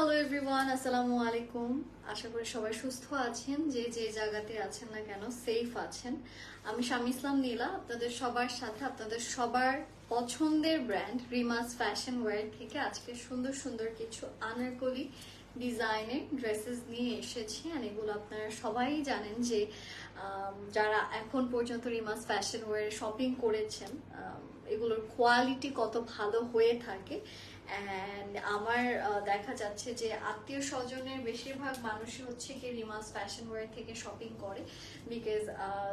Hello everyone আসসালামু আলাইকুম আশা করি সবাই সুস্থ আছেন, যে যে জায়গাতে আছেন না কেন সেফ আছেন। আমি স্বামী ইসলাম নীলা, আপনাদের সবার সাথে, আপনাদের সবার পছন্দের ব্র্যান্ড রিমাস ফ্যাশন ওয়্যার থেকে আজকে সুন্দর সুন্দর কিছু আনারকলি ডিজাইনের ড্রেসেস নিয়ে এসেছি। আর এগুলো আপনারা সবাই জানেন যে যারা এখন পর্যন্ত রিমাস ফ্যাশন ওয়্যারে শপিং করেছেন এগুলোর কোয়ালিটি কত ভালো হয়ে থাকে। অ্যান্ড আমার দেখা যাচ্ছে যে আত্মীয় স্বজনের বেশিরভাগ মানুষই হচ্ছে কি রিমাজ ফ্যাশন ওয়্যার থেকে শপিং করে বিকজ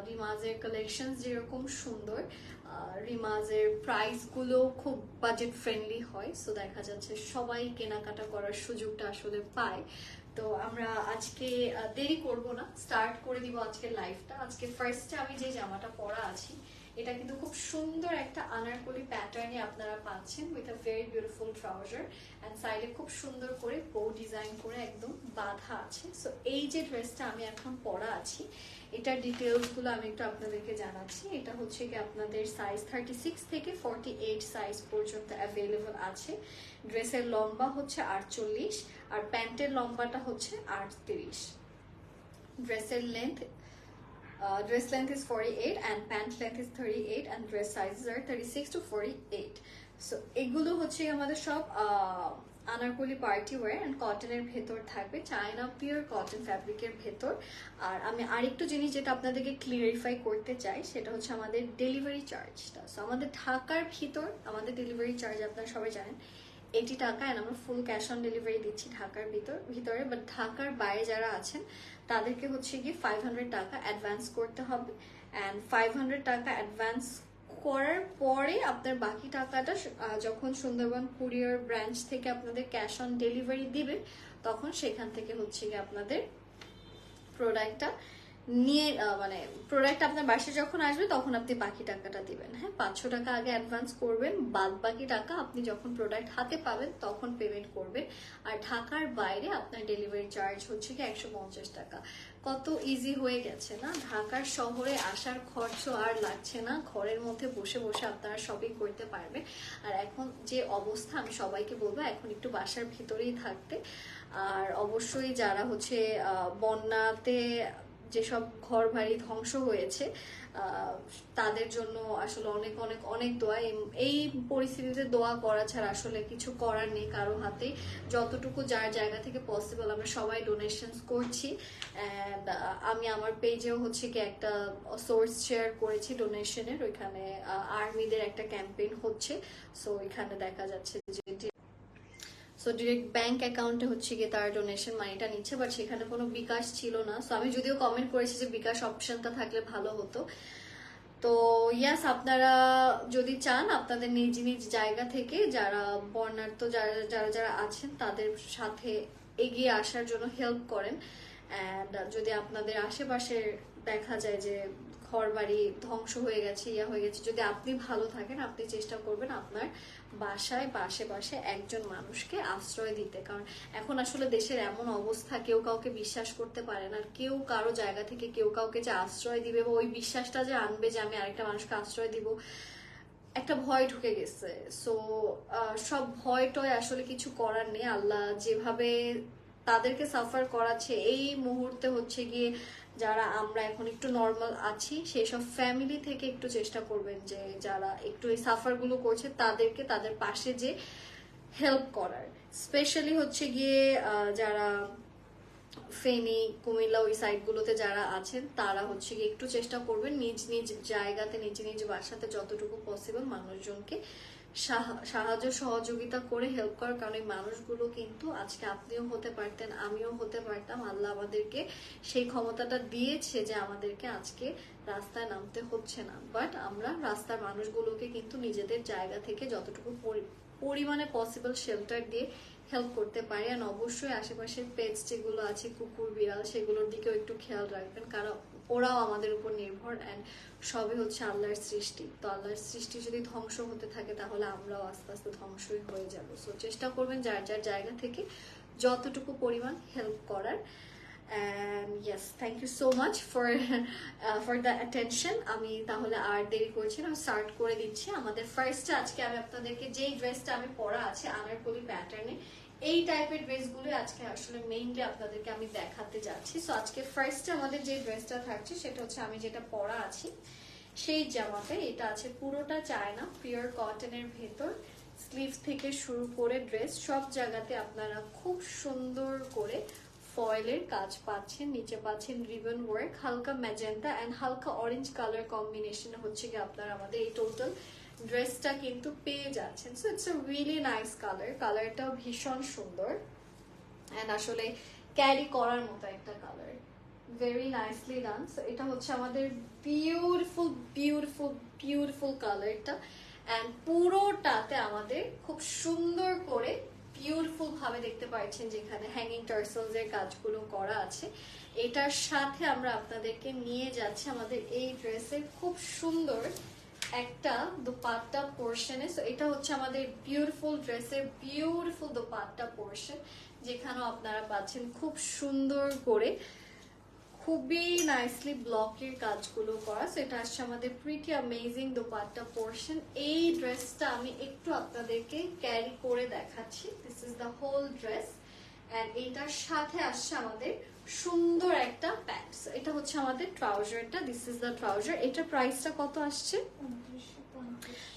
রিমাজের কালেকশন যেরকম সুন্দর রিমাজের প্রাইসগুলো খুব বাজেট ফ্রেন্ডলি হয়। সো দেখা যাচ্ছে সবাই কেনাকাটা করার সুযোগটা আসলে পায়। তো আমরা আজকে দেরি করব না। স্টার্ট করে দিব আজকে লাইফটা আজকে ফার্স্টে আমি যে জামাটা পরা আছি এটা কিন্তু খুব সুন্দর একটা আনারকলি প্যাটার্নে আপনারা পাচ্ছেন with a very beautiful trouser and সাইডে খুব সুন্দর করে বউ ডিজাইন করে একদম বাঁধা আছে। সো এই যে ড্রেসটা আমি এখন পরা আছি, এটার ডিটেলসগুলো আমি একটু আপনাদেরকে জানাচ্ছি। এটা হচ্ছে কি আপনাদের সাইজ থার্টি সিক্স থেকে ফর্টি এইট সাইজ পর্যন্ত অ্যাভেলেবল আছে। ড্রেসের লম্বা হচ্ছে আটচল্লিশ আর প্যান্টের লম্বাটা হচ্ছে আটত্রিশ। ড্রেসের length Uh, dress length is 48 and pant length is 38 and dress sizes are 36 to 48 so এগুলো হচ্ছে আমাদের সব আনারকলি পার্টি ওয়্যার অ্যান্ড কটনের ভেতর থাকবে চায়না পিওর কটন ফ্যাব্রিকের ভেতর। আর আমি আরেকটু জিনিস যেটা আপনাদেরকে ক্লিয়ারিফাই করতে চাই সেটা হচ্ছে আমাদের ডেলিভারি চার্জটা সো আমাদের ঢাকার ভিতর আমাদের ডেলিভারি চার্জ আপনারা সবাই জানেন এইটি টাকা অ্যান্ড আমরা ফুল ক্যাশ অন ডেলিভারি দিচ্ছি ঢাকার ভিতর ভিতরে বাট ঢাকার বাইরে যারা আছেন, তাদেরকে হচ্ছে গিয়ে ফাইভ হান্ড্রেড টাকা অ্যাডভান্স করতে হবে। অ্যান্ড ফাইভ হান্ড্রেড টাকা অ্যাডভান্স করার পরে আপনার বাকি টাকাটা যখন সুন্দরবন কুরিয়ার ব্রাঞ্চ থেকে আপনাদের ক্যাশ অন ডেলিভারি দিবে, তখন সেখান থেকে হচ্ছে গিয়ে আপনাদের প্রোডাক্টটা নিয়ে মানে প্রোডাক্ট আপনার বাসায় যখন আসবে, তখন আপনি বাকি টাকাটা দিবেন। হ্যাঁ পাঁচশো টাকা আগে অ্যাডভান্স করবেন বাদ বাকি টাকা আপনি যখন প্রোডাক্ট হাতে পাবেন, তখন পেমেন্ট করবেন। আর ঢাকার বাইরে আপনার ডেলিভারি চার্জ হচ্ছে কি একশো পঞ্চাশ টাকা। কত ইজি হয়ে গেছে না? ঢাকার শহরে আসার খরচ আর লাগছে না। ঘরের মধ্যে বসে বসে আপনারা শপিং করতে পারবেন। আর এখন যে অবস্থা, আমি সবাইকে বলব, এখন একটু বাসার ভিতরেই থাকতে। আর অবশ্যই যারা হচ্ছে বন্যাতে যেসব ঘর বাড়ি ধ্বংস হয়েছে তাদের জন্য আসলে অনেক অনেক অনেক দোয়া। এই- পরিস্থিতিতে দোয়া করা ছাড়া আসলে কিছু করার নেই কারও হাতে যতটুকু যার জায়গা থেকে পসিবল আমরা সবাই ডোনেশনস করছি। আমি আমার পেজেও হচ্ছে কি একটা সোর্স শেয়ার করেছি ডোনেশনের ওইখানে আর্মিদের একটা ক্যাম্পেইন হচ্ছে। সো এখানে দেখা যাচ্ছে যে সো ডিরেক্ট ব্যাংক অ্যাকাউন্টে হচ্ছে গিয়ে তার ডোনেশন মানিটা নিচ্ছে বাট সেখানে কোনো বিকাশ ছিল না। সো আমি যদিও কমেন্ট করেছি যে বিকাশ অপশনটা থাকলে ভালো হতো। তো ইয়াস আপনারা যদি চান, আপনাদের নিজ নিজ জায়গা থেকে যারা বর্ণাঢ্য, যারা যারা যারা আছেন, তাদের সাথে এগিয়ে আসার জন্য হেল্প করেন। অ্যান্ড যদি আপনাদের আশেপাশে দেখা যায় যে ঘর বাড়ি ধ্বংস হয়ে গেছে, ইয়া হয়ে গেছে। যদি আপনি ভালো থাকেন, আপনি চেষ্টা করবেন আপনার বাসায়, পাশে পাশে একজন মানুষকে আশ্রয় দিতে। কারণ এখন আসলে দেশের এমন অবস্থা, কেউ কাউকে বিশ্বাস করতে পারে না। কেউ কারও জায়গা থেকে কেউ কাউকে যে আশ্রয় দিবে বা ওই বিশ্বাসটা যে আনবে যে আমি আরেকটা মানুষকে আশ্রয় দিব, একটা ভয় ঢুকে গেছে। সো সব ভয়টয় আসলে কিছু করার নেই। আল্লাহ যেভাবে তাদেরকে সাফার করাচ্ছে, এই মুহূর্তে হচ্ছে গিয়ে যারা আমরা এখন একটু নর্মাল আছি সেই সব ফ্যামিলি থেকে একটু চেষ্টা করবেন যে যারা একটু এই সাফারগুলো করছে, তাদেরকে তাদের পাশে যে হেল্প করার। স্পেশালি হচ্ছে গিয়ে যারা ফেনী কুমিল্লা ওই সাইডগুলোতে যারা আছেন, তারা হচ্ছে গিয়ে একটু চেষ্টা করবেন নিজ নিজ জায়গাতে, নিজ নিজ বাসাতে যতটুকু পসিবল মানুষজনকে সাহায্য, সহযোগিতা করে হেল্প করার কারণ মানুষগুলো কিন্তু আজকে আপনিও হতে পারতেন, আমিও হতে পারতাম। আল্লাহ আমাদেরকে সেই ক্ষমতাটা দিয়েছে যে আমাদেরকে আজকে রাস্তায় নামতে হচ্ছে না। বাট আমরা রাস্তার মানুষগুলোকে কিন্তু নিজেদের জায়গা থেকে যতটুকু পরি- পরিমাণে পসিবল শেল্টার দিয়ে হেল্প করতে পারি। আর অবশ্যই আশেপাশের পেটস যেগুলো আছে, কুকুর, বিড়াল, সেগুলোর দিকেও একটু খেয়াল রাখবেন। কারণ ওরাও আমাদের উপর নির্ভর অ্যান্ড সবই হচ্ছে আল্লাহর সৃষ্টি। তো আল্লাহর সৃষ্টি যদি ধ্বংস হতে থাকে তাহলে আমরাও আস্তে আস্তে ধ্বংসই হয়ে যাব। সো চেষ্টা করবেন যার যার জায়গা থেকে যতটুকু পরিমাণ হেল্প করার। And yes thank you so much for for the attention আমি তাহলে আর দেরি করছি না স্টার্ট করে দিচ্ছি। আমাদের ফার্স্ট আজকে আমি আপনাদেরকে যেই ড্রেসটা আমি পরা আছে, আনারকলি প্যাটার্নে এই টাইপের ড্রেসগুলো আজকে আসলে মেইনলি আপনাদেরকে আমি দেখাতে যাচ্ছি। সো আজকে ফার্স্টে আমাদের যে ড্রেসটা থাকছে, সেটা হচ্ছে আমি যেটা পরা আছি, সেই জামাতে এটা আছে পুরোটা চায়না পিওর কটনের ভেতর স্লিভ থেকে শুরু করে ড্রেস সব জায়গাতে আপনারা খুব সুন্দর করে ফয়েলের কাজ পাচ্ছেন। নিচে পাচ্ছেন রিবন ওয়ার্ক হালকা ম্যাজেন্টা অ্যান্ড হালকা অরেঞ্জ কালার কম্বিনেশন হচ্ছে কি আপনারা আমাদের এই টোটাল ড্রেসটা কিন্তু পেয়ে যাচ্ছেন। So it's a really nice colour কালারটাও ভীষণ সুন্দর। অ্যান্ড আসলে ক্যারি করার মতো একটা colour very nicely done so এটা হচ্ছে আমাদের বিউটিফুল বিউটিফুল বিউটিফুল কালারটা অ্যান্ড পুরোটাতে আমাদের খুব সুন্দর করে বিউটিফুল ভাবে দেখতে পাচ্ছেন যেখানে হ্যাঙ্গিং টার্সেলস এর কাজগুলো করা আছে। এটার সাথে আমরা আপনাদেরকে নিয়ে যাচ্ছি আমাদের এই ড্রেসের খুব সুন্দর একটা দোপাট্টা পোর্শনে সো এটা হচ্ছে আমাদের বিউটিফুল ড্রেসের বিউটিফুল দোপাট্টা পোর্শন যেখানেও আপনারা পাচ্ছেন খুব সুন্দর করে, খুবই নাইসলি ব্লকের কাজগুলো করা। সো এটা আসছে আমাদের প্রিটি অ্যামেজিং দোপাট্টা পোর্শন এই ড্রেসটা আমি একটু আপনাদেরকে ক্যারি করে দেখাচ্ছি। This is the whole dress and এটার সাথে আসছে আমাদের সুন্দর একটা প্যান্ট এটা হচ্ছে আমাদের ট্রাউজারটা দিস ইজ দ্য ট্রাউজার এটা প্রাইসটা কত আসছে?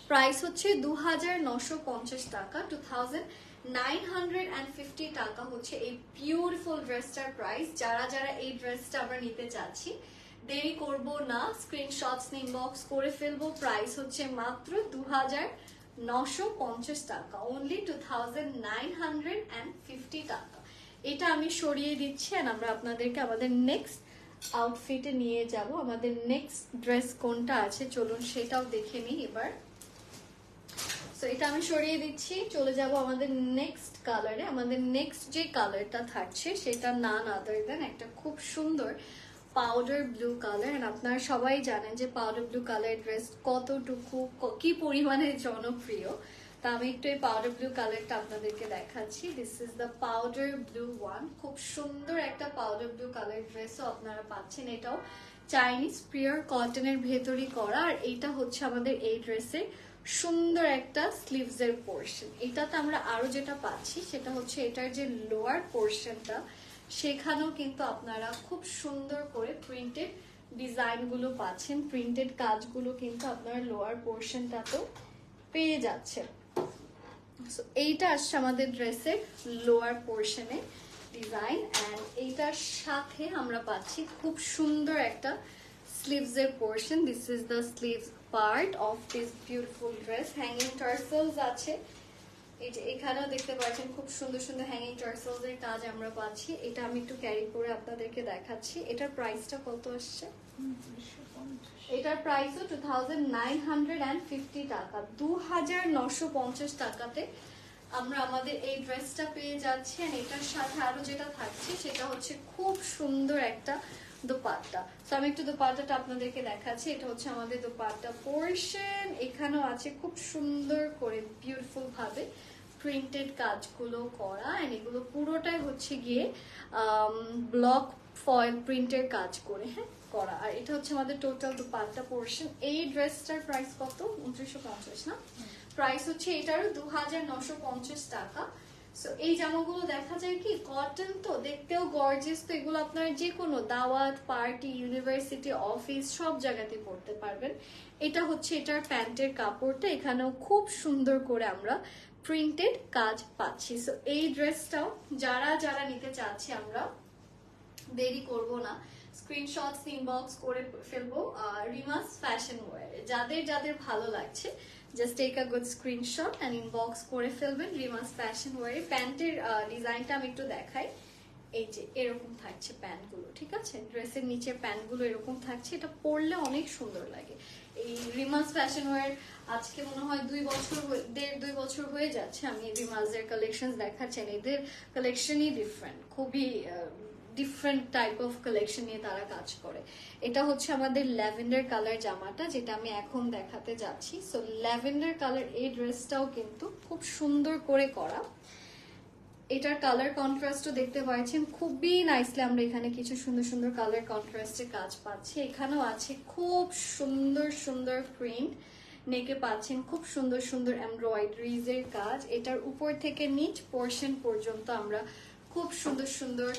প্রাইস হচ্ছে দু হাজার নশো পঞ্চাশ টাকা। Two thousand nine hundred and fifty টাকা হচ্ছে এই বিউটিফুল ড্রেসটার প্রাইস যারা যারা এই ড্রেসটা আমরা নিতে চাচ্ছি দেরি করব না। স্ক্রিনশটস ইনবক্স করে ফেলব। প্রাইস হচ্ছে মাত্র দু হাজার নশো পঞ্চাশ টাকা। Only two thousand nine hundred and fifty টাকা। এটা আমি সরিয়ে দিচ্ছি আর আমরা আপনাদেরকে আমাদের নেক্সট আউটফিটে নিয়ে যাব। আমাদের নেক্সট ড্রেস কোনটা আছে? চলুন সেটাও দেখে নিই এবার। সো এটা আমি সরিয়ে দিচ্ছি। চলে যাব আমাদের নেক্সট কালারে আমাদের নেক্সট যে কালারটা থাকছে, সেটা নান আদার দেন একটা খুব সুন্দর পাউডার ব্লু কালার এন্ড আপনারা সবাই জানেন যে পাউডার ব্লু কালার ড্রেস কতটুকু কি পরিমাণে জনপ্রিয়। তা আমি একটু এই পাউডার ব্লু কালারটা আপনাদেরকে দেখাচ্ছি। This is the powder blue one খুব সুন্দর একটা পাউডার ব্লু কালার ড্রেসও আপনারা পাচ্ছেন এটাও। চাইনিজ পিওর কটনের ভেতরই করা। আর এইটা হচ্ছে আমাদের এই ড্রেসের সুন্দর একটা স্লিভস এর পোর্শন এটাতে আমরা আরও যেটা পাচ্ছি, সেটা হচ্ছে এটার যে লোয়ার পোর্শনটা সেখানেও কিন্তু আপনারা খুব সুন্দর করে প্রিন্টেড ডিজাইনগুলো পাচ্ছেন। প্রিন্টেড কাজগুলো কিন্তু আপনারা লোয়ার পোর্শনটাতেও পেয়ে যাচ্ছেন। So, এইটা আসছে আমাদের ড্রেসের লোয়ার পোর্শনে ডিজাইন অ্যান্ড এইটার সাথে আমরা পাচ্ছি খুব সুন্দর একটা স্লিভস এর portion this is the sleeves part of this beautiful dress hanging tassels আছে। এই যে এখানেও দেখতে পাচ্ছেন খুব সুন্দর সুন্দর হ্যাঙ্গিং টার্সেলস এর কাজ আমরা পাচ্ছি। এটা আমি একটু ক্যারি করে আপনাদেরকে দেখাচ্ছি। এটার প্রাইসটা কত আসছে? এটার প্রাইসও two thousand nine hundred and fifty টাকা। দু হাজার নশো পঞ্চাশ টাকাতে আমরা আমাদের এই ড্রেসটা পেয়ে যাচ্ছি আর এটার সাথে আরও যেটা থাকছে সেটা হচ্ছে খুব সুন্দর একটা দোপাট্টা। তো আমি একটু দোপাট্টাটা আপনাদেরকে দেখাচ্ছি। এটা হচ্ছে আমাদের দোপাট্টা পোর্শন এখানেও আছে খুব সুন্দর করে বিউটিফুল ভাবে প্রিন্টেড কাজগুলো করা অ্যান্ড এগুলো পুরোটাই হচ্ছে গিয়ে ব্লক ফয়েল প্রিন্টের কাজ করে হ্যাঁ? করা। আর এটা হচ্ছে আমাদের টোটাল দুপাট্টা পোর্শন এই ড্রেসটার প্রাইস কত? উনত্রিশশো পঞ্চাশ না? প্রাইস হচ্ছে এটারও দু হাজার নশো পঞ্চাশ টাকা। সো এই জামাগুলো দেখা যায় কি কটন তো দেখতেও গর্জিয়াস তো এগুলো আপনার যে কোনো দাওয়াত পার্টি ইউনিভার্সিটি অফিস সব জায়গাতে পড়তে পারবেন। এটা হচ্ছে এটার প্যান্টের কাপড়টা। এখানেও খুব সুন্দর করে আমরা প্রিন্টেড কাজ পাচ্ছি। সো এই ড্রেসটাও যারা যারা নিতে চাচ্ছি আমরা দেরি করব না। স্ক্রিনশটস ইনবক্স করে ফেলব রিমাস ফ্যাশন ওয়ার যাদের যাদের ভালো লাগছে just take a good screenshot and inbox করে ফেলবেন রিমাস ফ্যাশন ওয়ারে প্যান্টের ডিজাইনটা আমি একটু দেখাই। এই যে, এরকম থাকছে প্যান্টগুলো, ঠিক আছে? ড্রেসের নিচে প্যান্টগুলো এরকম থাকছে। এটা পরলে অনেক সুন্দর লাগে। এই রিমাস ফ্যাশন ওয়ার আজকে মনে হয় দুই বছর দেড়, দুই বছর হয়ে যাচ্ছে। আমি রিমাসের কালেকশন দেখাচ্ছেন এদের কালেকশনই ডিফারেন্ট খুবই ডিফারেন্ট টাইপ অফ কালেকশন নিয়ে তারা কাজ করে। এটা হচ্ছে আমাদের ল্যাভেন্ডার কালার জামাটা, যেটা আমি এখন দেখাতে যাচ্ছি। সো ল্যাভেন্ডার কালার এই ড্রেসটাও কিন্তু খুব সুন্দর করে করা। এটার কালার কন্ট্রাস্টও দেখতে পাচ্ছেন, খুবই নাইসলি আমরা এখানে কিছু সুন্দর সুন্দর কালার কন্ট্রাস্টের কাজ পাচ্ছি। এখানেও আছে খুব সুন্দর সুন্দর প্রিন্ট নেকে পাচ্ছেন খুব সুন্দর সুন্দর এমব্রয়ডারিজ এর কাজ। এটার উপর থেকে নিচ পোর্শন পর্যন্ত আমরা খুব সুন্দর সুন্দর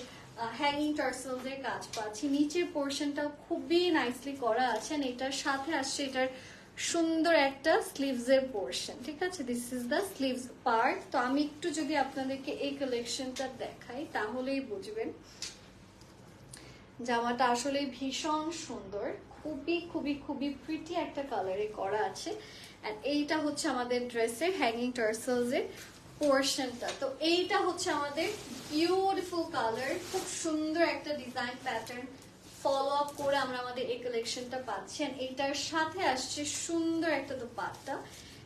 হ্যাঙ্গিং টার্সেলস এর কাজ পাচ্ছি। নিচের পোর্শনটা খুবই নাইসলি করা আছে এটার সাথে আসছে এটার সুন্দর একটা স্লিভস এর পোর্শন ঠিক আছে? This is the sleeves part তো আমি একটু যদি আপনাদেরকে এই কালেকশনটা দেখাই, তাহলেই বুঝবেন। জামাটা আসলে ভীষণ সুন্দর। খুবই খুবই খুবই প্রিটি একটা কালারে করা আছে। এন্ড এইটা হচ্ছে আমাদের ড্রেসের হ্যাঙ্গিং টার্সেলস এর পোর্শনটা তো এইটা হচ্ছে আমাদের বিউটিফুল কালার খুব সুন্দর একটা ডিজাইন প্যাটার্ন ফলো আপ করে আমরা আমাদের এই কালেকশনটা পাচ্ছি। এইটার সাথে আসছে সুন্দর একটা dupatta.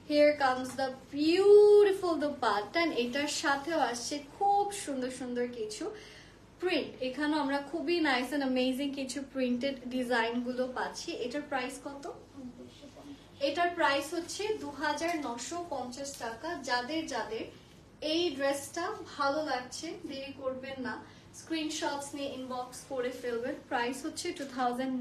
Here comes the beautiful dupatta এটার সাথেও আসছে খুব সুন্দর সুন্দর কিছু প্রিন্ট এখানেও আমরা খুবই নাইস এন্ড অ্যামেজিং কিছু প্রিন্টেড ডিজাইনগুলো পাচ্ছি। এটার প্রাইস কত? এটার প্রাইস হচ্ছে দু টাকা। যাদের যাদের এই ড্রেসটা ভালো লাগছে, দেরি করবেন না। স্ক্রিনশটস নিয়ে ইনবক্স করে ফেলবেন। প্রাইস হচ্ছে টু থাউজেন্ড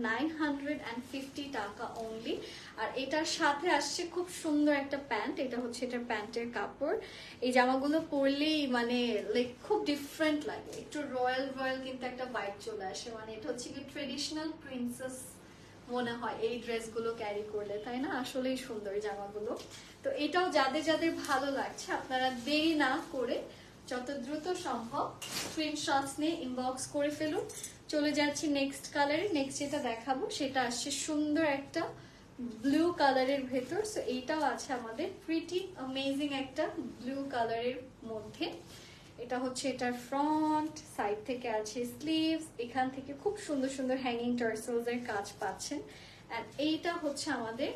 টাকা অনলি আর এটার সাথে আসছে খুব সুন্দর একটা প্যান্ট। এটা হচ্ছে এটার প্যান্টের কাপড়। এই জামাগুলো পরলেই মানে লাইক খুব ডিফারেন্ট লাগে। একটু রয়্যাল রয়্যাল কিন্তু একটা বাইক চলে আসে। মানে এটা হচ্ছে কি ট্রেডিশনাল প্রিন্সেস মনে হয় এই ড্রেসগুলো ক্যারি করলে, তাই না? আসলেই সুন্দর জামাগুলো। তো এটাও যাদের যাদের ভালো লাগছে, আপনারা দেরি না করে যত দ্রুত সম্ভব স্ক্রিনশটস নিয়ে ইনবক্স করে ফেলুন। চলে যাচ্ছি নেক্সট কালারে নেক্সট যেটা দেখাবো, সেটা আসছে সুন্দর একটা ব্লু কালারের ভেতর। সো এইটাও আছে আমাদের প্রিটি অ্যামেজিং একটা ব্লু কালারের মধ্যে। এটা হচ্ছে এটার ফ্রন্ট সাইড থেকে আছে স্লিভস এখান থেকে খুব সুন্দর সুন্দর হ্যাঙ্গিং টার্সেলস এর কাজ পাচ্ছেন। এন্ড এইটা হচ্ছে আমাদের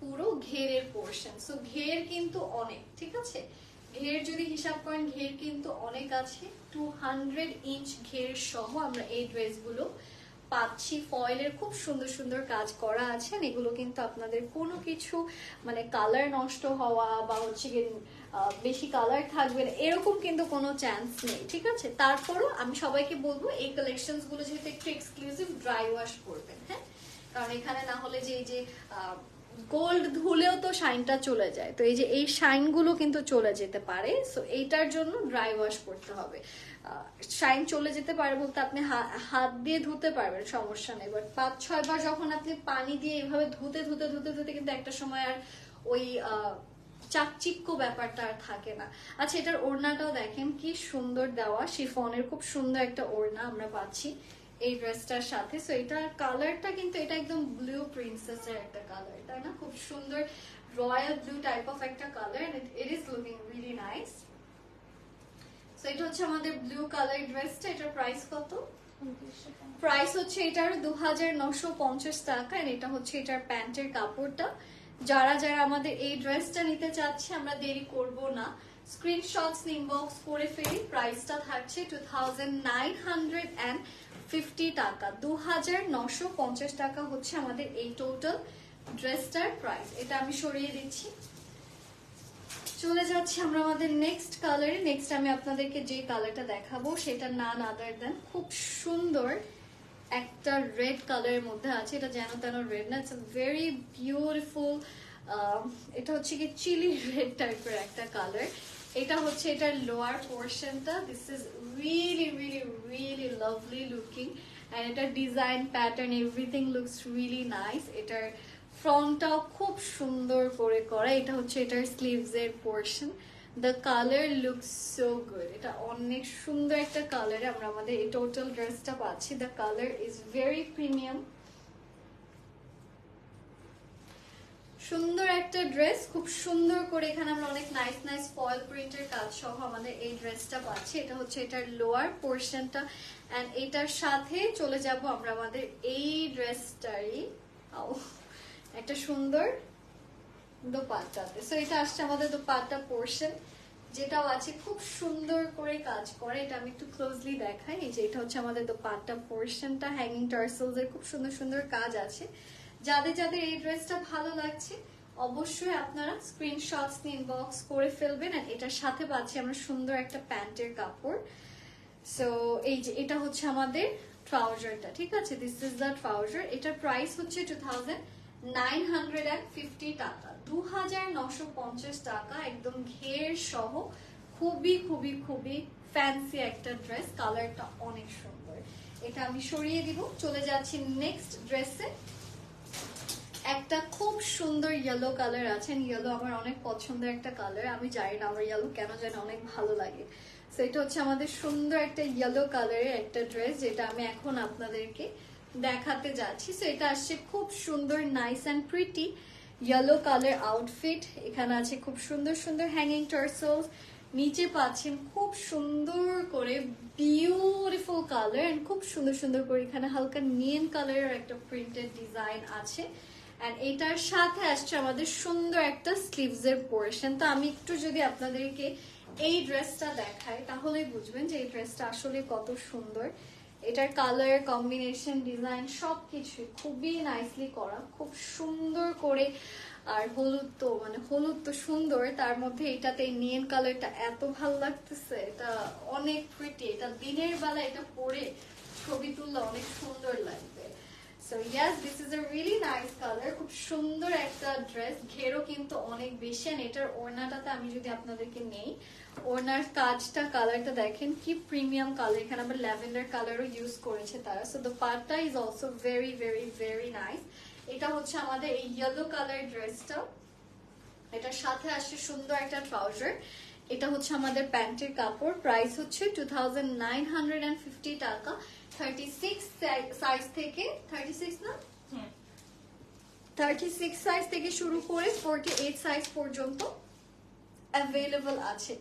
পুরো ঘেরের পোর্শন সো ঘের কিন্তু অনেক, ঠিক আছে? ঘের যদি হিসাব করেন, ঘের কিন্তু অনেক আছে। টু হান্ড্রেড ইঞ্চ ঘের সহ আমরা এই ড্রেসগুলো পাচ্ছি। ফয়েলের খুব সুন্দর সুন্দর কাজ করা আছে। এগুলো কিন্তু আপনাদের কোনো কিছু মানে কালার নষ্ট হওয়া বা হচ্ছে বেশি কালার থাকবে না। এরকম কিন্তু কোনো চান্স নেই, ঠিক আছে? তারপরও আমি সবাইকে বলব, এই কালেকশনসগুলো যেহেতু একটু এক্সক্লুসিভ ড্রাই ওয়াশ করবেন হ্যাঁ? কারণ এখানে না হলে যে এই যে গোল্ড ধুলেও তো শাইনটা চলে যায়। তো এই যে এই শাইনগুলো কিন্তু চলে যেতে পারে। সো এইটার জন্য ড্রাই ওয়াশ করতে হবে। শাইন চলে যেতে পারে বলতে আপনি হাত দিয়ে ধুতে পারবেন, সমস্যা নেই। বাট পাঁচ, ছয় বার যখন আপনি পানি দিয়ে এভাবে ধুতে ধুতে ধুতে ধুতে কিন্তু একটা সময় আর ওই চাকচিক্য ব্যাপারটা আর থাকে না। আচ্ছা এটার ওড়নাটাও দেখেন কি সুন্দর দেওয়া। শিফনের খুব সুন্দর একটা ওড়না আমরা পাচ্ছি এই ড্রেসটার সাথে। সো এটার কালারটা কিন্তু এটা একদম ব্লু প্রিন্সেস এর একটা কালার তাই না? খুব সুন্দর রয়্যাল ব্লু টাইপ অফ একটা colour it is looking really nice so এটা হচ্ছে আমাদের ব্লু কালার ড্রেসটা। এটার প্রাইস কত? প্রাইস হচ্ছে এটার দু হাজার নশো পঞ্চাশ টাকা এটা হচ্ছে এটার প্যান্টের কাপড়টা। যারা যারা আমাদের এই ড্রেসটা নিতে চাচ্ছে, আমরা দেরি করব না। স্ক্রিনশটস ইনবক্স করে ফেলি প্রাইসটা থাকছে two thousand nine hundred and fifty টাকা। দু হাজার নশো পঞ্চাশ টাকা হচ্ছে আমাদের এই টোটাল ড্রেসটার প্রাইস এটা আমি সরিয়ে দিচ্ছি। চলে যাচ্ছি আমরা আমাদের নেক্সট কালারে নেক্সট আমি আপনাদেরকে যে কালারটা দেখাবো সেটা নান আদার দেন খুব সুন্দর একটা রেড কালারের মধ্যে আছে, এটা যেন তেন রেড না ইটস ভেরি বিউটিফুল এটা হচ্ছে কি চিলি রেড টাইপের একটা কালার এটা হচ্ছে এটার লোয়ার পোর্শনটা this is really really really lovely looking and এটার design pattern everything looks really nice এটার ফ্রন্টটাও খুব সুন্দর করে করা, এটা হচ্ছে এটার স্লিভস এর portion the colour looks so good এটা অনেক সুন্দর একটা কালারে আমরা আমাদের এই টোটাল ড্রেসটা পাচ্ছি। The colour is very premium সুন্দর একটা ড্রেস খুব সুন্দর করে এখানে আমরা অনেক নাইস নাইস ফয়েল প্রিন্টের কাজ সহ আমাদের এই ড্রেসটা পাচ্ছি। এটা হচ্ছে এটার লোয়ার পোর্শনটা এন্ড এটার সাথে চলে যাব আমরা আমাদের এই ড্রেসটারই একটা সুন্দর দোপাট্টাতে। সো এটা আসছে আমাদের দোপাট্টা পোর্শন যেটাও আছে, খুব সুন্দর করে কাজ করে। এটা আমি একটু ক্লোজলি দেখাই। এই যে, এটা হচ্ছে আমাদের দোপাট্টা পোর্শনটা হ্যাঙ্গিং টার্সেলস এর খুব সুন্দর সুন্দর কাজ আছে। যাদের যাদের এই ড্রেসটা ভালো লাগছে, অবশ্যই আপনারা স্ক্রিনশটস নিয়ে ইনবক্স করে ফেলবেন। আর এটার সাথে পাচ্ছি আমরা সুন্দর একটা প্যান্টের কাপড়। সো এই যে, এটা হচ্ছে আমাদের ট্রাউজারটা ঠিক আছে? দিস ইজ দ্য ট্রাউজার এটার প্রাইস হচ্ছে two thousand nine hundred and fifty টাকা। দু হাজার নশো পঞ্চাশ টাকা, একদম ঘের সহ খুবই খুবই খুবই ফ্যান্সি একটা ড্রেস কালারটা অনেক সুন্দর। এটা আমি সরিয়ে দিব। চলে যাচ্ছি নেক্সট ড্রেসে একটা খুব সুন্দর ইয়েলো কালার আছে। ইয়েলো আমার অনেক পছন্দের একটা কালার আমি জানি না আমার ইয়েলো কেন যেন অনেক ভালো লাগে। তো এটা হচ্ছে আমাদের সুন্দর একটা ইয়েলো কালারের একটা ড্রেস যেটা আমি এখন আপনাদেরকে দেখাতে যাচ্ছি। সো এটা আসছে খুব সুন্দর nice and pretty yellow colour outfit এখানে আছে খুব সুন্দর সুন্দর হ্যাঙ্গিং টার্সেলস নিচে পাচ্ছেন খুব সুন্দর করে বিউটিফুল কালার এন্ড খুব সুন্দর সুন্দর করে এখানে হালকা নিয়ন কালারের একটা প্রিন্টেড ডিজাইন আছে। অ্যান্ড এটার সাথে আসছে আমাদের সুন্দর একটা স্লিভসের পোর্শন তো আমি একটু যদি আপনাদেরকে এই ড্রেসটা দেখাই তাহলেই বুঝবেন যে এই ড্রেসটা আসলে কত সুন্দর। এটার কালার কম্বিনেশন ডিজাইন সবকিছু খুবই নাইসলি করা, খুব সুন্দর করে আর হলুদ তো মানে হলুদ তো সুন্দর, তার মধ্যে এটাতে নিয়ন কালারটা এত ভালো লাগতেছে, এটা অনেক প্রিটি এটা দিনের বেলা এটা পরে ছবি তুললে অনেক সুন্দর লাগবে। So yes this is a really nice colour খুব সুন্দর একটা ড্রেস ঘেরও কিন্তু অনেক বেশি এটার ওড়নাটাতে আমি যদি আপনাদেরকে নেই ওনার কাজটা কালারটা দেখেন কি প্রিমিয়াম কালার এখানে আবার ল্যাভেন্ডার কালারও ইউজ করেছে তারা। সো দ্য পার্টটা is also very very very nice এটা হচ্ছে আমাদের এই ইয়েলো কালার ড্রেসটা এটার সাথে আসছে সুন্দর একটা ট্রাউজার এটা হচ্ছে আমাদের প্যান্টের কাপড়। প্রাইস হচ্ছে টু টাকা। থার্টি সিক্স সাইজ থেকে থার্টি সিক্স না? থার্টি সিক্স সাইজ থেকে শুরু করে ফোরটি এইট সাইজ পর্যন্ত। অ্যাভেলেবল আছে।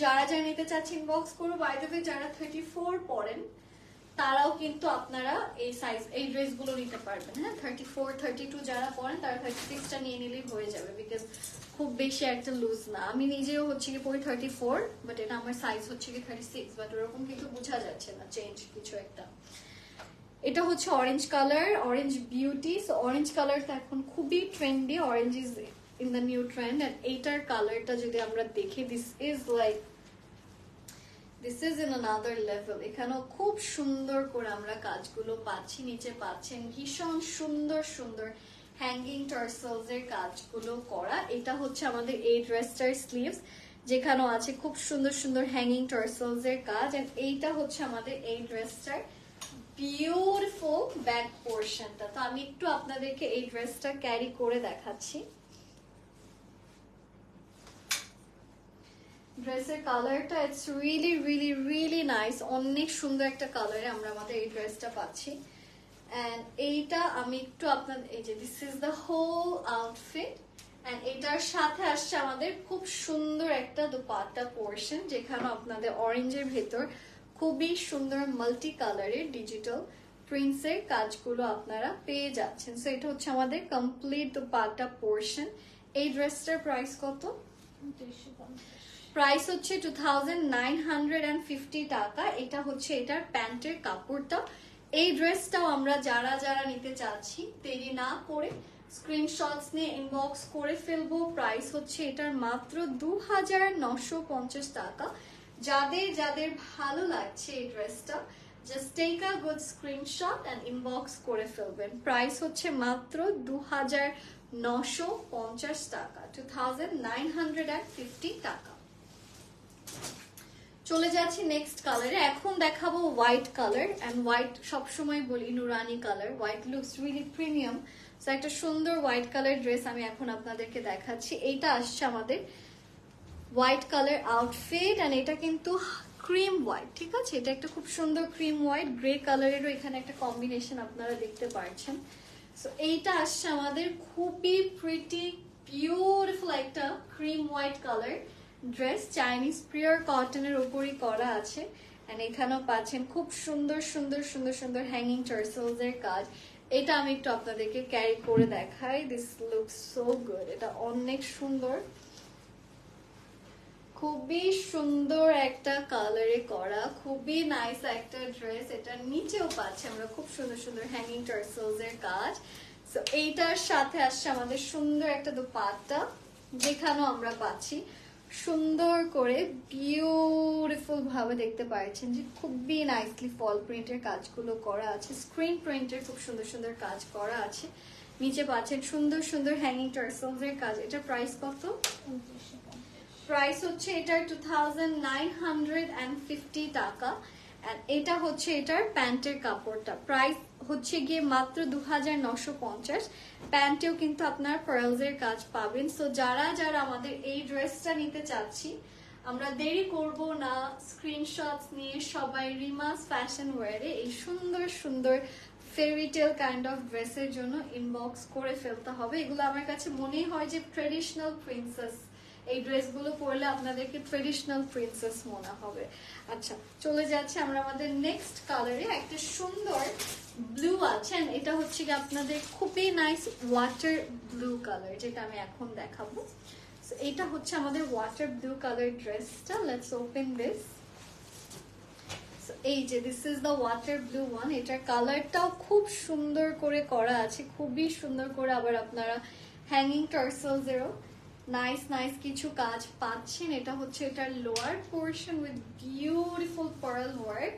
যারা যারা নিতে চাচ্ছেন বক্স করো বাইরে যারা থার্টি ফোর পড়েন, তারাও কিন্তু আপনারা এই সাইজ এই ড্রেসগুলো নিতে পারবেন। হ্যাঁ থার্টি ফোর থার্টি টু যারা পড়েন, তারা থার্টি সিক্সটা নিয়ে নিলেই হয়ে যাবে বিকজ খুব বেশি একটা লুজ না। আমি নিজেও হচ্ছে কি পড়ি থার্টি ফোর বাট এটা আমার সাইজ হচ্ছে কি থার্টি সিক্স বাট ওরকম কিন্তু বোঝা যাচ্ছে না চেঞ্জ কিছু একটা। এটা হচ্ছে orange colour orange beauty orange কালারটা এখন খুবই trendy orange is in the new trend and এইটার কালারটা যদি আমরা দেখি this is like this is in another level এখানেও খুব সুন্দর করে আমরা কাজগুলো পাচ্ছি, নিচে পাচ্ছেন, ভীষণ সুন্দর সুন্দর হ্যাঙ্গিং টার্সেলস এর কাজগুলো করা। এটা হচ্ছে আমাদের এই ড্রেসটার স্লিভস যেখানেও আছে খুব সুন্দর সুন্দর হ্যাঙ্গিং টার্সেলস এর কাজ এন্ড এইটা হচ্ছে আমাদের এই ড্রেসটার বিউটিফুল ব্যাক পোর্শনটা তো আমি একটু আপনাদেরকে এই ড্রেসটা ক্যারি করে দেখাচ্ছি। ড্রেসের কালারটা it's really really really nice অনেক সুন্দর একটা কালারে আমরা আমাদের এই ড্রেসটা পাচ্ছি। অ্যান্ড এইটা আমি একটু আপনার, এই যে this is the whole outfit and এটার সাথে আসছে আমাদের খুব সুন্দর একটা দুপাট্টা পোর্শন যেখানে আপনাদের অরেঞ্জের ভেতর খুবই সুন্দর মাল্টি কালারের ডিজিটাল প্রিন্টসের কাজগুলো আপনারা পেয়ে যাচ্ছেন। সো এটা হচ্ছে আমাদের কমপ্লিট দুপাট্টা পোর্শন এই ড্রেসটার প্রাইস কত? প্রাইস হচ্ছে টু টাকা। এটা হচ্ছে এটার প্যান্টের কাপড়টা। এই ড্রেসটাও আমরা যারা যারা নিতে চাচ্ছি, দেরি না করে স্ক্রিনশটস নিয়ে ইনবক্স করে ফেলব। প্রাইস হচ্ছে এটার মাত্র দু টাকা। যাদের যাদের ভালো লাগছে এই ড্রেসটা just take a good screenshot and inbox করে ফেলবেন। প্রাইস হচ্ছে মাত্র দু টাকা টু টাকা। চলে যাচ্ছি নেক্সট কালারে এখন দেখাবো হোয়াইট কালার অ্যান্ড হোয়াইট সবসময় বলি নুরানি colour white looks really premium so একটা সুন্দর হোয়াইট কালার ড্রেস আমি এখন আপনাদেরকে দেখাচ্ছি। এইটা আসছে আমাদের হোয়াইট কালার আউটফিট অ্যান্ড এটা কিন্তু ক্রিম হোয়াইট ঠিক আছে? এটা একটা খুব সুন্দর ক্রিম হোয়াইট গ্রে কালারেরও এখানে একটা কম্বিনেশন আপনারা দেখতে পাচ্ছেন সো এইটা আসছে আমাদের খুবই প্রিটি বিউটিফুল একটা cream white colour dress Chinese pure কটনের উপরই করা আছে এন্ড এখানেও পাচ্ছেন খুব সুন্দর সুন্দর সুন্দর সুন্দর হ্যাঙ্গিং টার্সেলস এর কাজ। এটা আমি একটু আপনাদেরকে ক্যারি করে দেখাই। দিস লুক সো গুড এটা অনেক সুন্দর। খুবই সুন্দর একটা কালারে করা। খুবই নাইস একটা ড্রেস এটা নিচেও পাচ্ছে আমরা খুব সুন্দর সুন্দর হ্যাঙ্গিং টার্সেলস এর কাজ। সো এইটার সাথে আসছে আমাদের সুন্দর একটা দোপাট্টা, যেখানেও আমরা পাচ্ছি। সুন্দর করে বিউটিফুল ভাবে দেখতে পাচ্ছেন যে খুবই নাইসলি ফল প্রিন্টের কাজগুলো করা আছে স্ক্রিন প্রিন্টের খুব সুন্দর সুন্দর কাজ করা আছে। নিচে পাচ্ছেন সুন্দর সুন্দর হ্যাঙ্গিং টার্সেলস এর কাজ। এটা প্রাইস কত। প্রাইস হচ্ছে এটা two thousand nine hundred and fifty টাকা। এটা হচ্ছে এটার প্যান্টের কাপড়টা। প্রাইস হচ্ছে গিয়ে মাত্র দু হাজার নশো পঞ্চাশ। প্যান্টেও কিন্তু আপনার pearls কাজ পাবেন। সো যারা যারা আমাদের এই ড্রেসটা নিতে চাচ্ছি, আমরা দেরি করব না। স্ক্রিনশটস নিয়ে সবাই রিমাস ফ্যাশন ওয়ারে এই সুন্দর সুন্দর ফেরিটেল কাইন্ড অফ ড্রেসের জন্য ইনবক্স করে ফেলতে হবে। এগুলো আমার কাছে মনেই হয় যে ট্রেডিশনাল প্রিন্সেস এই ড্রেসগুলো পরলে আপনাদেরকে ট্রেডিশনাল প্রিন্সেস মনে হবে। আচ্ছা চলে যাচ্ছে আমরা আমাদের নেক্সট কালারে একটা সুন্দর ব্লু আছে and এটা হচ্ছে কি আপনাদের খুবই নাইস ওয়াটার ব্লু কালার যেটা আমি এখন দেখাবো। এটা হচ্ছে আমাদের ওয়াটার ব্লু কালার ড্রেসটা লেটস ওপেন দিস এই যে this is the water blue one এটার কালারটাও খুব সুন্দর করে করা আছে। খুবই সুন্দর করে আবার আপনারা হ্যাঙ্গিং টার্সেলসেরও নাইস নাইস কিছু কাজ পাচ্ছেন। এটা হচ্ছে এটার lower portion with beautiful pearl work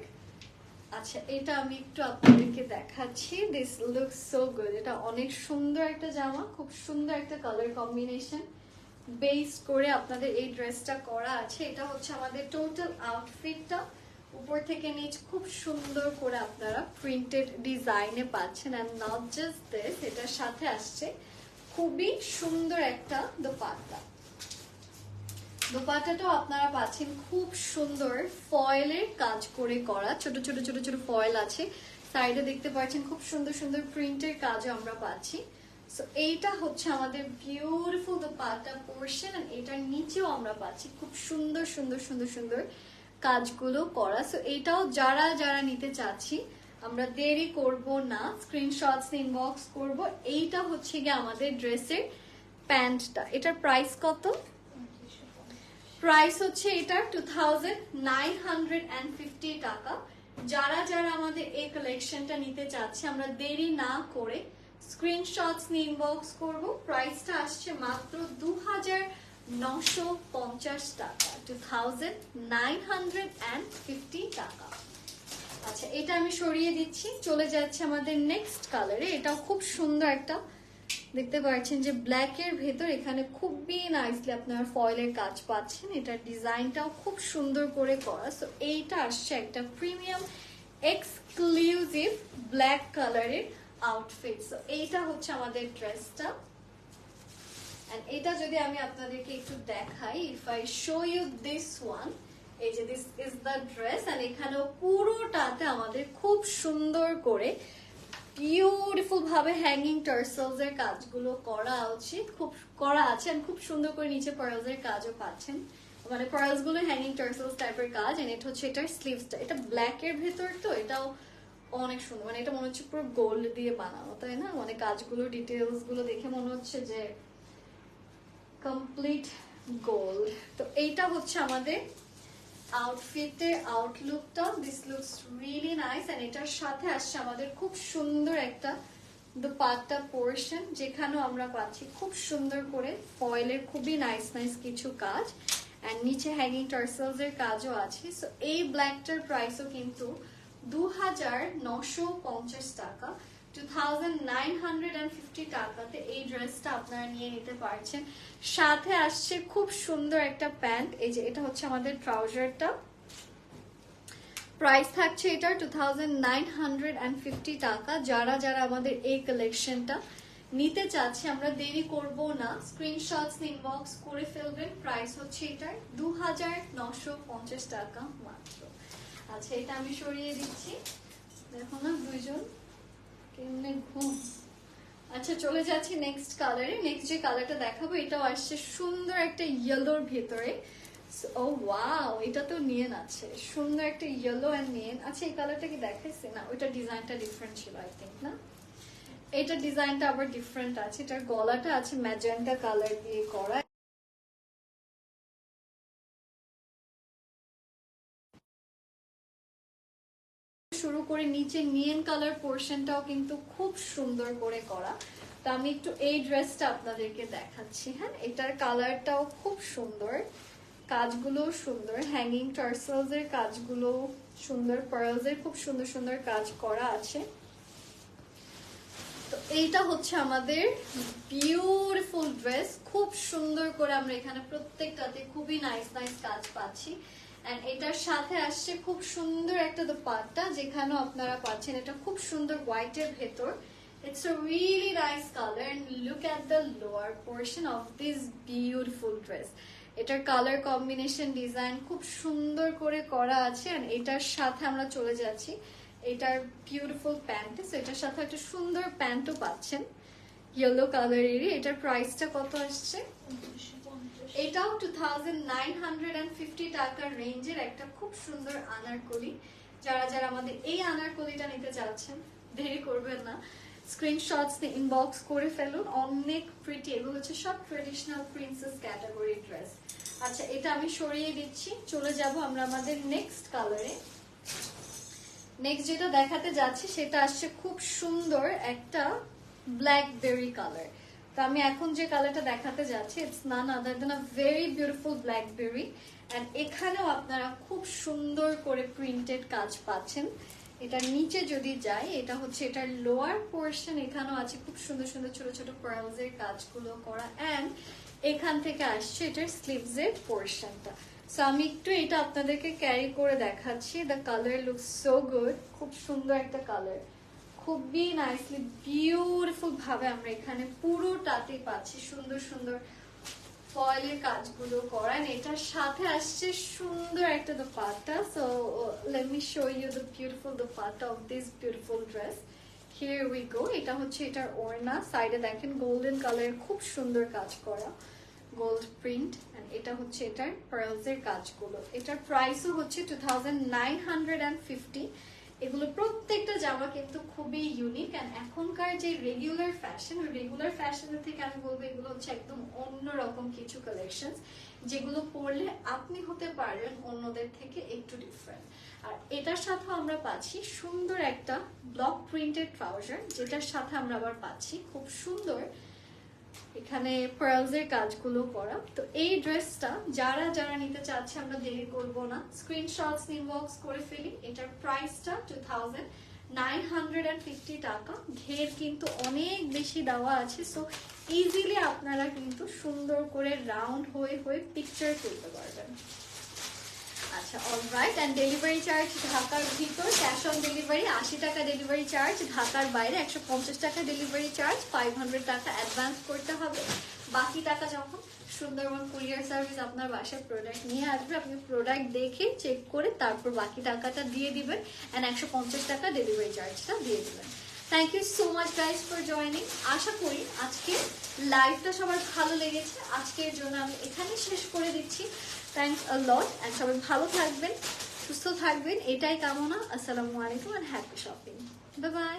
আচ্ছা এটা আমি একটু আপনাদেরকে দেখাচ্ছি। দিস লুক সো গুড এটা অনেক সুন্দর একটা জামা, খুব সুন্দর একটা কালার কম্বিনেশন বেস করে আপনাদের এই ড্রেসটা করা আছে। এটা হচ্ছে আমাদের টোটাল আউটফিটটা উপর থেকে নিচ খুব সুন্দর করে আপনারা প্রিন্টেড ডিজাইনে পাচ্ছেন। অ্যান্ড নট জাস্ট দিস এটার সাথে আসছে খুবই সুন্দর একটা দোপাট্টা। দোপাট্টাটাও আপনারা পাচ্ছেন খুব সুন্দর ফয়েলের কাজ করে করা। ছোট ছোট ছোট ছোট ফয়েল আছে। সাইডে দেখতে পাচ্ছেন খুব সুন্দর সুন্দর প্রিন্টের কাজও আমরা পাচ্ছি। সো এইটা হচ্ছে আমাদের বিউটিফুল দোপাট্টা পোর্শন এটার নিচেও আমরা পাচ্ছি খুব সুন্দর সুন্দর সুন্দর সুন্দর কাজগুলো করা। সো এইটাও যারা যারা নিতে চাচ্ছি আমরা দেরি করব না স্ক্রিনশটস ইনবক্স করব। এইটা হচ্ছে গিয়ে আমাদের ড্রেসের প্যান্টটা। এটার প্রাইস কত? প্রাইস হচ্ছে এটার টু টাকা। যারা যারা আমাদের এই কালেকশনটা নিতে চাচ্ছে, আমরা দেরি না করে স্ক্রিনশটস নিয়ে ইনবক্স করব। প্রাইসটা আসছে মাত্র দু হাজার নশো পঞ্চাশ টাকা two thousand nine hundred and fifty টাকা। আচ্ছা এটা আমি সরিয়ে দিচ্ছি। চলে যাচ্ছে আমাদের নেক্সট কালারে এটাও খুব সুন্দর একটা। দেখতে পাচ্ছেন যে ব্ল্যাক এর ভেতর এখানে খুবই নাইসলি আপনার ফয়েলের কাজ পাচ্ছেন। এটার ডিজাইনটাও খুব সুন্দর করে করা। সো এইটা আসছে একটা প্রিমিয়াম এক্সক্লুসিভ ব্ল্যাক কালারের আউটফিট সো এইটা হচ্ছে আমাদের ড্রেসটা এটা যদি আমি আপনাদেরকে একটু দেখাই if I show you this one এই যে দিস ইজ দ্য ড্রেস আর এখানেও পুরোটাতে আমাদের খুব সুন্দর করে বিউটিফুল ভাবে হ্যাঙ্গিং টার্সেলস এর কাজগুলো করা উচিত খুব করা আছে and খুব সুন্দর করে নিচে পার্লস এর কাজও পাচ্ছেন। মানে পার্লসগুলো হ্যাঙ্গিং টার্সেলস টাইপের কাজ এন্ড এটা হচ্ছে এটার স্লিভসটা এটা ব্ল্যাক এর ভেতর তো এটাও অনেক সুন্দর। মানে এটা মনে হচ্ছে পুরো গোল্ড দিয়ে বানানো, তাই না? মানে কাজগুলো ডিটেলসগুলো দেখে মনে হচ্ছে যে কমপ্লিট গোল্ড তো এইটা হচ্ছে আমাদের আউটফিটের আউটলুকটা this looks really nice and এটার সাথে আসছে আমাদের খুব সুন্দর একটা দুপাট্টা পোর্শন যেখানেও আমরা পাচ্ছি খুব সুন্দর করে ফয়েলের খুবই নাইস নাইস কিছু কাজ এন্ড নিচে হ্যাঙ্গিং টার্সেলস এর কাজও আছে। সো এই ব্ল্যাকটার প্রাইসও কিন্তু দু হাজার নশো পঞ্চাশ টাকা। Two thousand nine hundred and fifty টাকাতে এই ড্রেসটা আপনারা নিয়ে নিতে পারছেন। সাথে আসছে খুব সুন্দর একটা প্যান্ট। এই যে এটা হচ্ছে আমাদের ট্রাউজারটা। প্রাইস থাকছে এটা টু টাকা। যারা যারা আমাদের এই কালেকশনটা নিতে চাচ্ছে, আমরা দেরি করব না। স্ক্রিনশটস ইনবক্স করে ফেলবেন। প্রাইস হচ্ছে এটার দু টাকা মাত্র। আচ্ছা এটা আমি সরিয়ে দিচ্ছি। দেখো না, দুইজন। কেমনে ঘুম। আচ্ছা চলে যাচ্ছি নেক্সট কালারে নেক্সট যে কালারটা দেখাবো, এটাও আসছে সুন্দর একটা ইয়েলোর ভেতরে। ও ওয়াও এটা তো নিয়েন আছে সুন্দর একটা ইয়েলো অ্যান্ড নিয়েন আচ্ছা এই কালারটা কি দেখাইছে? না, ওইটা ডিজাইনটা ডিফারেন্ট ছিল আই থিঙ্ক না? এটা ডিজাইনটা আবার ডিফারেন্ট আছে। এটার গলাটা আছে ম্যাজেন্টা কালার দিয়ে করা। শুরু করে, নিচে নিয়েন কালার পোর্শনটাও কিন্তু খুব সুন্দর করে করা। তো আমি একটু এই ড্রেসটা আপনাদেরকে দেখাচ্ছি হ্যাঁ? এটার কালারটাও খুব সুন্দর কাজগুলো সুন্দর। হ্যাঙ্গিং টার্সেলস এর কাজগুলো সুন্দর পার্লস এর খুব সুন্দর সুন্দর কাজ করা আছে। তো এইটা হচ্ছে আমাদের বিউটিফুল ড্রেস খুব সুন্দর করে আমরা এখানে প্রত্যেকটাতে খুবই নাইস নাইস কাজ পাচ্ছি। এন্ড এটার সাথে আসছে খুব সুন্দর একটা দোপাট্টা, যেখানেও আপনারা পাচ্ছেন। এটা খুব সুন্দর হোয়াইটের ভেতর। It's a really nice colour and look at the lower portion of this beautiful dress এটার কালার কম্বিনেশন ডিজাইন খুব সুন্দর করে করা আছে এন্ড এটার সাথে আমরা চলে যাচ্ছি। এটার বিউটিফুল প্যান্ট এটার সাথে একটা সুন্দর প্যান্টও পাচ্ছেন। ইয়েলো কালারেরই এটার প্রাইসটা কত আসছে? এটাও টু টাকার রেঞ্জের একটা খুব সুন্দর আনারকলি। যারা যারা আমাদের এই আনারকলিটা নিতে চাচ্ছেন দেরি করবেন না। স্ক্রিনশটস দিয়ে ইনবক্স করে ফেলুন। অনেক প্রিটি এগুলো হচ্ছে সব ট্রেডিশনাল প্রিন্সেস ক্যাটাগরি ড্রেস আচ্ছা এটা আমি সরিয়ে দিচ্ছি। চলে যাব আমরা আমাদের নেক্সট কালারে নেক্সট যেটা দেখাতে যাচ্ছি সেটা আসছে খুব সুন্দর একটা ব্ল্যাকবেরি কালার তো আমি এখন যে কালারটা দেখাতে যাচ্ছি it's none other than a very beautiful blackberry and এখানেও আপনারা খুব সুন্দর করে প্রিন্টেড কাজ পাচ্ছেন। এটা নিচে যদি যাই, এটা হচ্ছে এটার লোয়ার পোর্শন এখানেও আছে খুব সুন্দর সুন্দর ছোট ছোট পার্লসের কাজগুলো করা। অ্যান্ড এখান থেকে আসছে এটার স্লিভসের পোর্শনটা সো আমি একটু এটা আপনাদেরকে ক্যারি করে দেখাচ্ছি। The colour look so good খুব সুন্দর একটা কালার খুবই নাইসলি বিউটিফুল ভাবে আমরা এখানে পুরোটাতে পাচ্ছি। সুন্দর সুন্দর ফয়েলের কাজগুলো করা। And এটার সাথে আসছে সুন্দর একটা dupatta. So let me show you the beautiful dupatta of this beautiful dress here we go এটা হচ্ছে এটার ওড়না। সাইডে দেখেন গোল্ডেন কালারের খুব সুন্দর কাজ করা। গোল্ড প্রিন্ট এন্ড এটা হচ্ছে এটার এর কাজগুলো। এটার প্রাইসও হচ্ছে two thousand nine hundred and fifty এগুলো প্রত্যেকটা জামা কিন্তু খুবই ইউনিক অ্যান্ড এখনকার যে রেগুলার ফ্যাশন রেগুলার ফ্যাশনের থেকে আমি বলব এগুলো হচ্ছে একদম অন্যরকম কিছু কালেকশন যেগুলো পরলে আপনি হতে পারবেন অন্যদের থেকে একটু ডিফারেন্ট আর এটার সাথে আমরা পাচ্ছি সুন্দর একটা ব্লক প্রিন্টেড ট্রাউজার যেটার সাথে আমরা আবার পাচ্ছি খুব সুন্দর এখানে এর কাজগুলো করা। তো এই ড্রেসটা যারা যারা নিতে চাচ্ছে, আমরা দেরি করব না। স্ক্রিনশটস ইনবক্স করে ফেলি। এটার প্রাইসটা two thousand nine hundred and fifty টাকা। ঘের কিন্তু অনেক বেশি দেওয়া আছে। সো ইজিলি আপনারা কিন্তু সুন্দর করে রাউন্ড হয়ে হয়ে পিকচার তুলতে পারবেন। আচ্ছা অলরাইট অ্যান্ড ডেলিভারি চার্জ ঢাকার ভিতর ক্যাশ অন ডেলিভারি আশি টাকা ডেলিভারি চার্জ ঢাকার বাইরে একশো পঞ্চাশ টাকা ডেলিভারি চার্জ ফাইভ হান্ড্রেড টাকা অ্যাডভান্স করতে হবে। বাকি টাকা যখন সুন্দরবন কুরিয়ার সার্ভিস আপনার বাসায় প্রোডাক্ট নিয়ে আসবে, আপনি প্রোডাক্ট দেখে চেক করে তারপর বাকি টাকাটা দিয়ে দিবেন অ্যান্ড একশো পঞ্চাশ টাকা ডেলিভারি চার্জটা দিয়ে দিবেন। Thank you so much guys for joining আশা করি আজকে লাইভটা সবার ভালো লেগেছে। আজকের জন্য আমি এখানে শেষ করে দিচ্ছি। থ্যাংকস আ লট অ্যান্ড সবাই ভালো থাকবেন, সুস্থ থাকবেন, এটাই কামনা। আসসালামু আলাইকুম and happy shopping bye bye